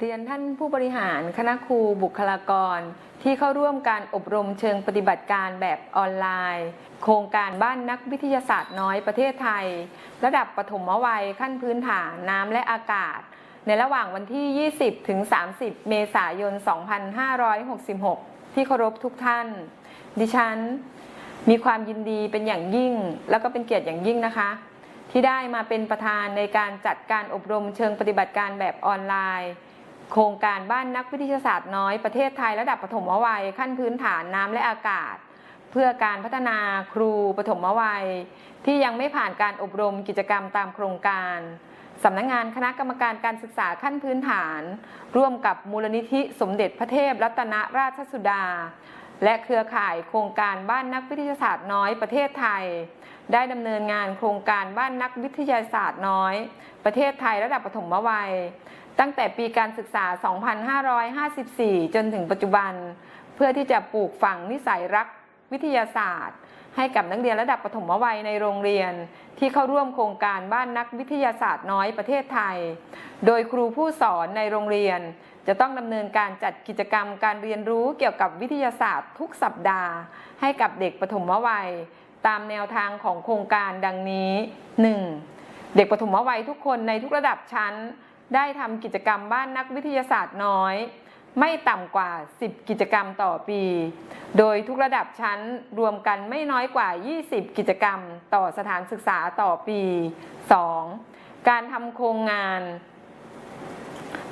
เรียนท่านผู้บริหารคณะครูบุคลากร ที่เข้าร่วมการอบรมเชิงปฏิบัติการแบบออนไลน์ โครงการบ้านนักวิทยาศาสตร์น้อยประเทศไทย ระดับปฐมวัยขั้นพื้นฐานน้ำและอากาศ ในระหว่างวันที่ 20 ถึง 30 เมษายน 2566 ที่เคารพทุกท่าน ดิฉัน มีความยินดีเป็นอย่างยิ่ง แล้วก็เป็นเกียรติอย่างยิ่งนะคะที่ได้มาเป็นประธานในการจัดการอบรมเชิงปฏิบัติการแบบออนไลน์ โครงการบ้านนักวิทยาศาสตร์น้อยประเทศไทยระดับปฐมวัย ขั้นพื้นฐานน้ำและอากาศ เพื่อการพัฒนาครูปฐมวัย ที่ยังไม่ผ่านการอบรมกิจกรรมตามโครงการสำนักงานคณะกรรมการการศึกษาขั้นพื้นฐาน ร่วมกับมูลนิธิสมเด็จพระเทพรัตนราชสุดา และเครือข่ายโครงการบ้านนักวิทยาศาสตร์น้อยประเทศไทย ได้ดำเนินงานโครงการบ้านนักวิทยาศาสตร์น้อย ประเทศไทยระดับปฐมวัย ตั้งแต่ปีการศึกษา 2554 จนถึงปัจจุบัน เพื่อที่จะปลูกฝังนิสัยรักวิทยาศาสตร์ ให้กับนักเรียนระดับปฐมวัยในโรงเรียน ที่เข้าร่วมโครงการบ้านนักวิทยาศาสตร์น้อยประเทศไทย โดยครูผู้สอนในโรงเรียน จะต้องดำเนินการจัดกิจกรรมการเรียนรู้เกี่ยวกับวิทยาศาสตร์ทุกสัปดาห์ ให้กับเด็กปฐมวัย ตามแนวทางของโครงการดังนี้ 1. เด็กปฐมวัยทุกคนในทุกระดับชั้น ได้ทำกิจกรรมบ้านนักวิทยาศาสตร์น้อย ไม่ต่ำกว่า 10 กิจกรรมต่อปี โดยทุกระดับชั้นรวมกันไม่น้อยกว่า 20 กิจกรรมต่อสถานศึกษาต่อปี 2. การทำโครงงาน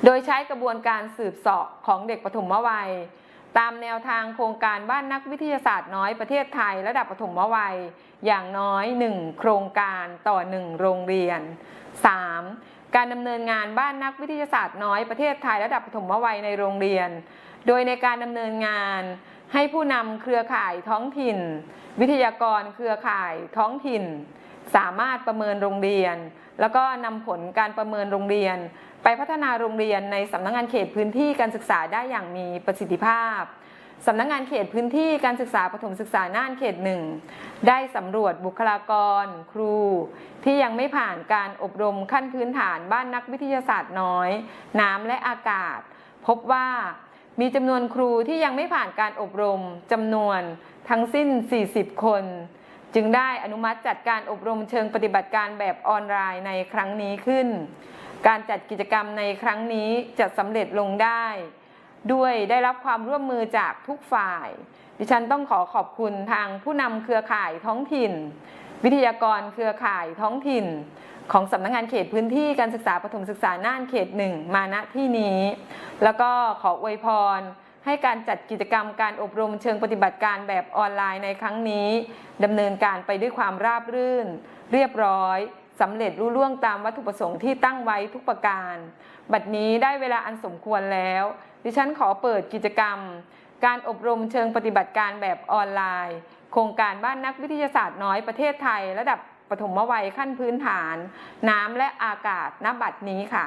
โดยใช้กระบวนการสืบเสาะของเด็กปฐมวัย ตามแนวทางโครงการบ้านนักวิทยาศาสตร์น้อยประเทศไทยระดับปฐมวัย อย่างน้อย 1 โครงการต่อ 1 โรงเรียน 3. การดำเนินงานบ้านนักวิทยาศาสตร์น้อยประเทศไทยระดับปฐมวัยในโรงเรียน โดยในการดำเนินงานให้ผู้นำเครือข่ายท้องถิ่น วิทยากรเครือข่ายท้องถิ่น สามารถประเมินโรงเรียน แล้วก็นำผลการประเมินโรงเรียน ไปพัฒนาโรงเรียนในสำนักงานเขตพื้นที่การศึกษาได้อย่างมีประสิทธิภาพ สำนักงานเขตพื้นที่การศึกษาปฐมศึกษาน่านเขตหนึ่งได้สำรวจบุคลากร ครู ที่ยังไม่ผ่านการอบรมขั้นพื้นฐานบ้านนักวิทยาศาสตร์น้อย น้ำและอากาศ พบว่ามีจำนวนครูที่ยังไม่ผ่านการอบรมจำนวนทั้งสิ้น 40 คน จึงได้อนุมัติจัดการอบรมเชิงปฏิบัติการแบบออนไลน์ในครั้งนี้ขึ้น การจัดกิจกรรมในครั้งนี้จะสำเร็จลงได้ ด้วยได้รับความร่วมมือจากทุกฝ่าย ดิฉันต้องขอขอบคุณทางผู้นำเครือข่ายท้องถิ่น วิทยากรเครือข่ายท้องถิ่น ของสำนักงานเขตพื้นที่การศึกษาปฐมศึกษาน่านเขตหนึ่งมาณที่นี้ แล้วก็ขออวยพรให้การจัดกิจกรรมการอบรมเชิงปฏิบัติการแบบออนไลน์ในครั้งนี้ดำเนินการไปด้วยความราบรื่น เรียบร้อย สำเร็จรุ่ล่วงตามวัตถุประสงค์ที่ตั้งไว้ทุกประการ บัดนี้ได้เวลาอันสมควรแล้ว ดิฉันขอเปิดกิจกรรม การอบรมเชิงปฏิบัติการแบบออนไลน์ โครงการบ้านนักวิทยาศาสตร์น้อยประเทศไทย ระดับปฐมวัยขั้นพื้นฐาน น้ำและอากาศณบัดนี้ค่ะ